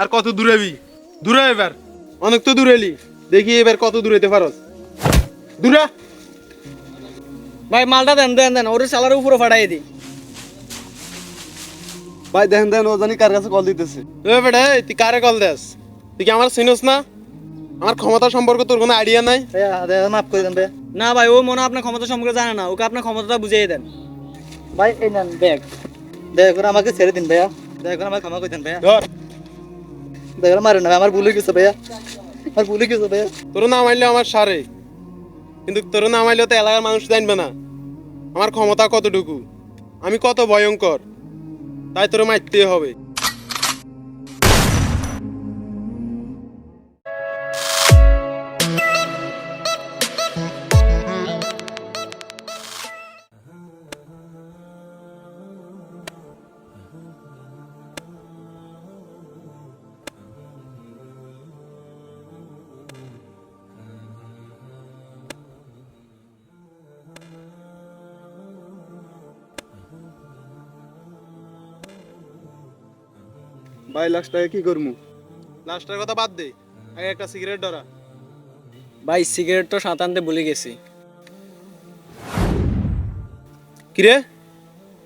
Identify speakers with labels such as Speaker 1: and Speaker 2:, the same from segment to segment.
Speaker 1: আর কত দূরে দূরে এবার। অনেক তো দূরে এলি দেখি এবার কত দূরে যেতে পারস দূরে।
Speaker 2: ভাই, মালটা দেন দেন দেন, ওর সালার উপরে ফাটাই দি।
Speaker 3: ভাই দেখেন দেখেন ও জানি কার কাছে কল দিতেছে।
Speaker 1: এ বেটা তুই কারে কল দেস? তুই কি আমার চিনস না? আমার ক্ষমতা সম্পর্কে তোর কোনো আইডিয়া নাই?
Speaker 3: ভাইয়া মাফ করে দেন ভাইয়া।
Speaker 2: না ভাই ও মনে আপনার ক্ষমতা সম্পর্কে জানে না। ওকে আপনার ক্ষমতাটা বুঝিয়ে দেন।
Speaker 3: ভাই এই নেন ব্যাগ। দয়া করে আমাকে ছেড়ে দিন ভাইয়া। দয়া করে আমাকে ক্ষমা করে দেন ভাইয়া।
Speaker 1: ধর।
Speaker 3: দয়া করে মারেন না আমার ভুলে গেছে ভাইয়া। আমার ভুলে গেছে ভাইয়া।
Speaker 1: তোর না মারলে আমার সারে। কিন্তু তোর না মারলে তো এলাকার মানুষ জানবে না। আমার ক্ষমতা কতটুকু? আমি কত ভয়ঙ্কর। তাই তোর মারতে হবে।
Speaker 3: ভাই লাস্ট টাকা কি করব
Speaker 1: লাস্টের কথা বাদ দে। আগে একটা সিগারেট ধরা।
Speaker 2: ভাই সিগারেট তো সাঁত আনতে ভুলে গেছি।
Speaker 1: কিরে?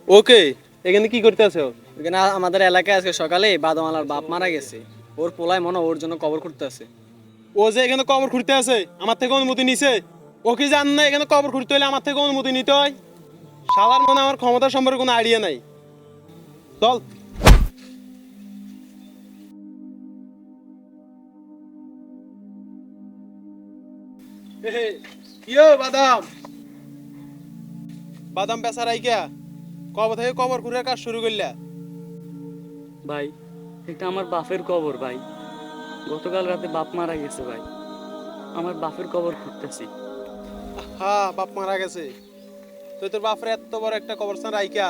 Speaker 1: ওকে এখানে কি করতে আছে?
Speaker 2: এখানে আমাদের এলাকায় আজকে সকালে বাদামালার বাপ মারা গেছে। ওর পোলায় মনে হয় ওর জন্য কবর করতে আছে।
Speaker 1: ও যে এখানে কবর খুঁড়তে আছে আমার থেকে অনুমতি নিছে। ও কি জান না এখানে কবর খুঁড়তে হলে আমার থেকে অনুমতি নিতে হয়। শালার মনে হয় আমার ক্ষমতা সম্পর্কে কোনো আইডিয়া নাই। চল। কিও বাদাম। বাদাম বেচার আইকা কবে থেকে কবর খুঁড়ার কাজ শুরু করলা।
Speaker 4: ভাই এটা আমার বাপের কবর ভাই। গতকাল রাতে বাপ মারা গেছে ভাই। আমার বাপের কবর খুঁজতেছি।
Speaker 1: হ্যাঁ বাপ মারা গেছে। তুই তোর বাপরে এত বড় একটা কবরস্থান রাইকা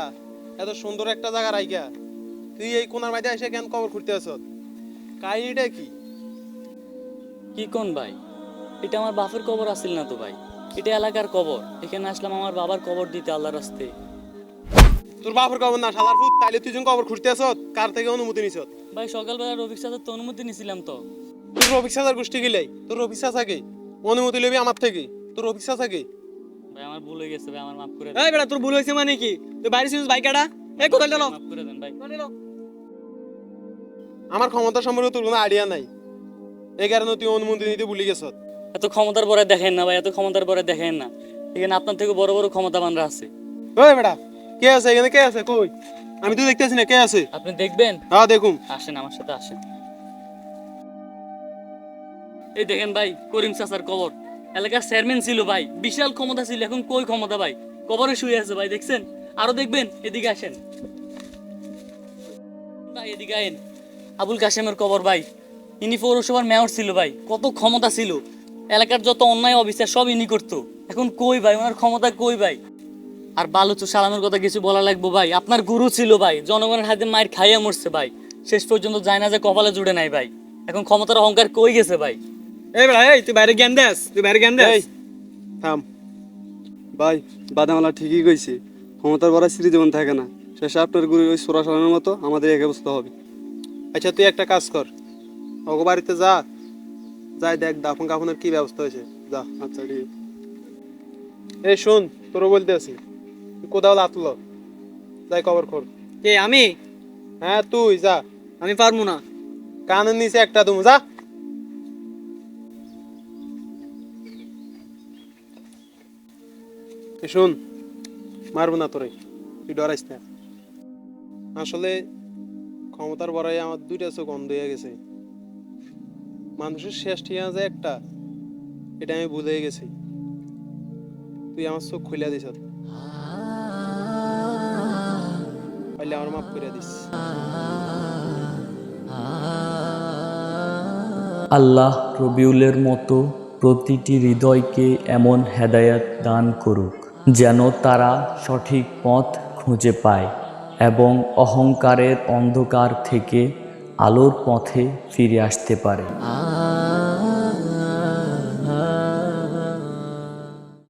Speaker 1: এত সুন্দর একটা জায়গা রাইকা তুই এই কোনার মাঝে এসে কেন কবর খুঁড়তে আস কাহিনীটা কি?
Speaker 4: কি কোন ভাই? এটা আমার বাপের কবর আসিল না তো ভাই। এটা এলাকার কবর। এখানে আসলাম আমার বাবার কবর দিতে আল্লাহর রাস্তে।
Speaker 1: তোর বাপের কবর না শালার ভূত। তাইলে তুই যখন কবর খুঁড়তে আস কার থেকে অনুমতি নিছ
Speaker 4: ভাই সকালবেলা রফিক সাথের তো অনুমতি নিছিলাম তো।
Speaker 1: তোর রফিক সাজার গোষ্ঠী গিলাই। তোর রফিক সাজাকে অনুমতি লবি আমার থেকে। তোর রফিক সাজাকে
Speaker 4: ভাই আমার ভুল হয়ে গেছে ভাই আমার মাফ করে
Speaker 2: এই বেটা তোর ভুল হয়েছে মানে কি? তুই বাইরে ছিলিস বাইক কাটা? এই কোথায় চলো
Speaker 4: মাফ করে দেন ভাই।
Speaker 1: আমার ক্ষমতা সম্পর্কে তোর কোনো আইডিয়া নাই। এই কারণে তুই অনুমতি নিতে ভুলে গেছ
Speaker 4: এত ক্ষমতার পরে দেখেন না ভাই এত ক্ষমতার পরে দেখেন না। এখানে আপনার থেকে বড় বড় ক্ষমতাবানরা আছে।
Speaker 1: ওই বেটা কে আছে এখানে? কে আছে? কই? আমি তো দেখতেছি না কে আছে?
Speaker 4: আপনি দেখবেন?
Speaker 1: হ্যাঁ দেখুন।
Speaker 4: আসেন আমার সাথে আসেন। এই দেখেন ভাই করিম চাচার কবর। এলাকার চেয়ারম্যান ছিল ভাই বিশাল ক্ষমতা ছিল এখন কই ক্ষমতা ভাই? কবরে শুয়ে আছে ভাই দেখছেন? আরও দেখবেন এদিকে আসেন। ভাই এদিকে আইন আবুল কাশেমের কবর ভাই। ইনি পৌরসভার মেয়র ছিল ভাই কত ক্ষমতা ছিল। এলাকার যত অন্যায় অবিচার সব ইনি করতো। এখন কই ভাই? ওনার ক্ষমতা কই ভাই? আর বালুচু সালামের কথা কিছু বলা লাগবো ভাই। আপনার গুরু ছিল ভাই। জনগণের হাতে মায়ের খাইয়ে মরছে ভাই। শেষ পর্যন্ত যায় না যে কপালে জুড়ে নাই ভাই। এখন ক্ষমতার অহংকার কই গেছে ভাই?
Speaker 2: এই ভাই এই তুই বাইরে জ্ঞান দেস তুই বাইরে জ্ঞান দেস।
Speaker 1: এই থাম।
Speaker 3: ভাই বাদামালা ঠিকই কইছে। ক্ষমতার বড় সিঁড়ি যেমন থাকে না। শেষে আপনার গুরু ওই সোরা সালামের মতো আমাদের এক অবস্থা হবে।
Speaker 1: আচ্ছা তুই একটা কাজ কর। ওগো বাড়িতে যা যাই দেখ দাফন কাফনের কি ব্যবস্থা হয়েছে? যা
Speaker 3: আচ্ছা ঠিক।
Speaker 1: এই শোন তোরও বলতে আছি। কোথাও লাতল যাই কবর খোর।
Speaker 2: কে আমি?
Speaker 1: হ্যাঁ তুই যা।
Speaker 2: আমি পারব না।
Speaker 1: কানের নিচে একটা তুমি যা। শোন মারবো না তোরে। তুই ডরাইস না। আসলে ক্ষমতার বড়াই আমার দুইটা চোখ অন্ধ হয়ে গেছে। মানুষের শেষ ঠিকানা যে একটা, এটা আমি ভুলে গেছি। তুই আমার চোখ খুলে দিস পাইলে আমার মাফ করে দিস।
Speaker 5: আল্লাহ রবিউলের মতো প্রতিটি হৃদয়কে এমন হেদায়াত দান করুক, যেন তারা সঠিক পথ খুঁজে পায় এবং অহংকারের অন্ধকার থেকে আলোর পথে ফিরে আসতে পারে।